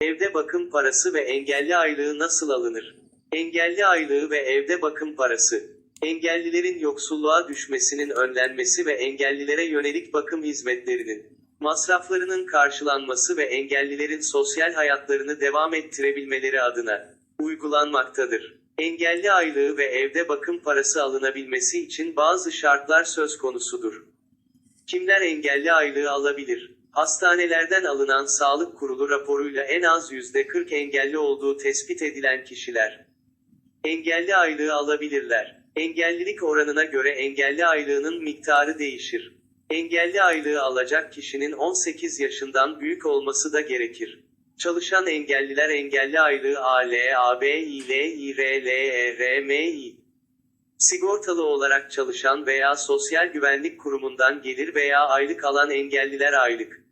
Evde bakım parası ve engelli aylığı nasıl alınır? Engelli aylığı ve evde bakım parası. Engellilerin yoksulluğa düşmesinin önlenmesi ve engellilere yönelik bakım hizmetlerinin masraflarının karşılanması ve engellilerin sosyal hayatlarını devam ettirebilmeleri adına uygulanmaktadır. Engelli aylığı ve evde bakım parası alınabilmesi için bazı şartlar söz konusudur. Kimler engelli aylığı alabilir? Hastanelerden alınan sağlık kurulu raporuyla en az %40 engelli olduğu tespit edilen kişiler engelli aylığı alabilirler. Engellilik oranına göre engelli aylığının miktarı değişir. Engelli aylığı alacak kişinin 18 yaşından büyük olması da gerekir. Çalışan engelliler engelli aylığı A, L, A, B, İ, L, İ, R, L, E, R, M, İ. Sigortalı olarak çalışan veya Sosyal Güvenlik Kurumu'ndan gelir veya aylık alan engelliler aylık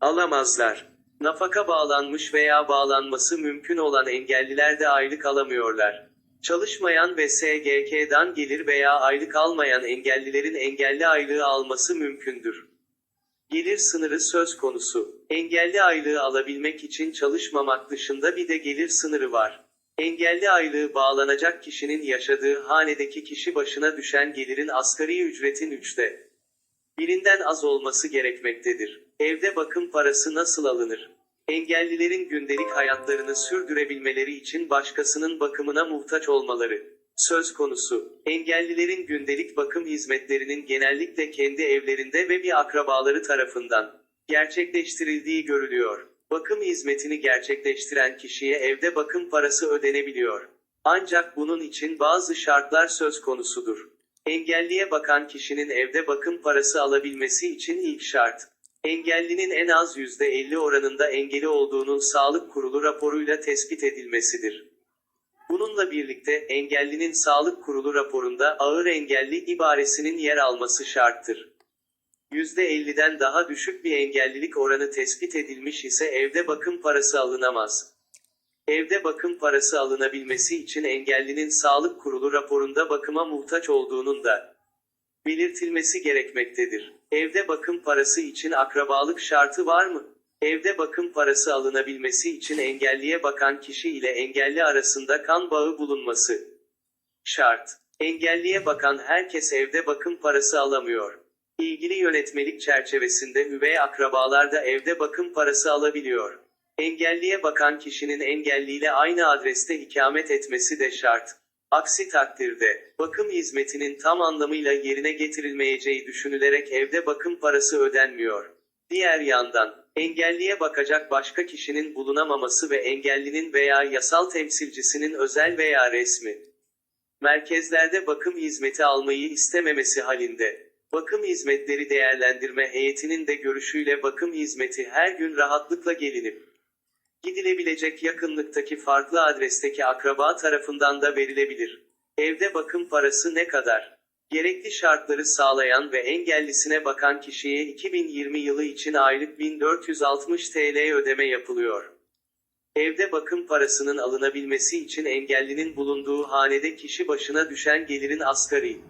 alamazlar. Nafaka bağlanmış veya bağlanması mümkün olan engelliler de aylık alamıyorlar. Çalışmayan ve SGK'dan gelir veya aylık almayan engellilerin engelli aylığı alması mümkündür. Gelir sınırı söz konusu. Engelli aylığı alabilmek için çalışmamak dışında bir de gelir sınırı var. Engelli aylığı bağlanacak kişinin yaşadığı hanedeki kişi başına düşen gelirin asgari ücretin üçte birinden az olması gerekmektedir. Evde bakım parası nasıl alınır? Engellilerin gündelik hayatlarını sürdürebilmeleri için başkasının bakımına muhtaç olmaları söz konusu. Engellilerin gündelik bakım hizmetlerinin genellikle kendi evlerinde ve bir akrabaları tarafından gerçekleştirildiği görülüyor. Bakım hizmetini gerçekleştiren kişiye evde bakım parası ödenebiliyor. Ancak bunun için bazı şartlar söz konusudur. Engelliye bakan kişinin evde bakım parası alabilmesi için ilk şart, engellinin en az %50 oranında engeli olduğunun sağlık kurulu raporuyla tespit edilmesidir. Bununla birlikte engellinin sağlık kurulu raporunda ağır engelli ibaresinin yer alması şarttır. %50'den daha düşük bir engellilik oranı tespit edilmiş ise evde bakım parası alınamaz. Evde bakım parası alınabilmesi için engellinin sağlık kurulu raporunda bakıma muhtaç olduğunun da belirtilmesi gerekmektedir. Evde bakım parası için akrabalık şartı var mı? Evde bakım parası alınabilmesi için engelliye bakan kişi ile engelli arasında kan bağı bulunması şart. Engelliye bakan herkes evde bakım parası alamıyor. İlgili yönetmelik çerçevesinde üvey akrabalar da evde bakım parası alabiliyor. Engelliye bakan kişinin engelliyle aynı adreste ikamet etmesi de şart. Aksi takdirde, bakım hizmetinin tam anlamıyla yerine getirilmeyeceği düşünülerek evde bakım parası ödenmiyor. Diğer yandan, engelliye bakacak başka kişinin bulunamaması ve engellinin veya yasal temsilcisinin özel veya resmi merkezlerde bakım hizmeti almayı istememesi halinde, bakım hizmetleri değerlendirme heyetinin de görüşüyle bakım hizmeti her gün rahatlıkla gelinip, gidilebilecek yakınlıktaki farklı adresteki akraba tarafından da verilebilir. Evde bakım parası ne kadar? Gerekli şartları sağlayan ve engellisine bakan kişiye 2020 yılı için aylık 1460 TL ödeme yapılıyor. Evde bakım parasının alınabilmesi için engellinin bulunduğu hanede kişi başına düşen gelirin asgari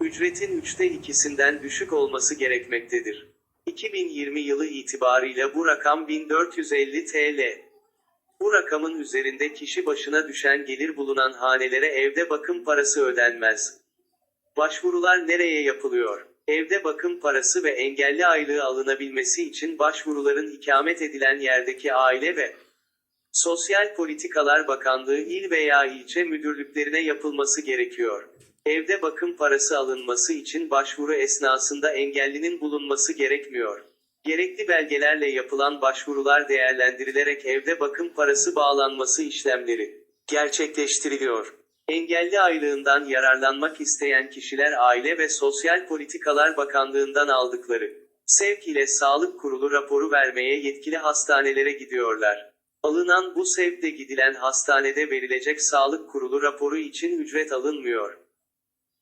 ücretin üçte ikisinden düşük olması gerekmektedir. 2020 yılı itibarıyla bu rakam 1450 TL. Bu rakamın üzerinde kişi başına düşen gelir bulunan hanelere evde bakım parası ödenmez. Başvurular nereye yapılıyor? Evde bakım parası ve engelli aylığı alınabilmesi için başvuruların ikamet edilen yerdeki aile ve Sosyal Politikalar Bakanlığı il veya ilçe müdürlüklerine yapılması gerekiyor. Evde bakım parası alınması için başvuru esnasında engellinin bulunması gerekmiyor. Gerekli belgelerle yapılan başvurular değerlendirilerek evde bakım parası bağlanması işlemleri gerçekleştiriliyor. Engelli aylığından yararlanmak isteyen kişiler Aile ve Sosyal Politikalar Bakanlığından aldıkları sevk ile sağlık kurulu raporu vermeye yetkili hastanelere gidiyorlar. Alınan bu sevkle gidilen hastanede verilecek sağlık kurulu raporu için ücret alınmıyor.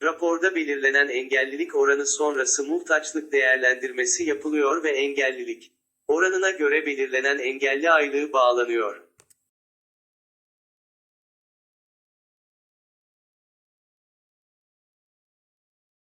Raporda belirlenen engellilik oranı sonrası muhtaçlık değerlendirmesi yapılıyor ve engellilik oranına göre belirlenen engelli aylığı bağlanıyor.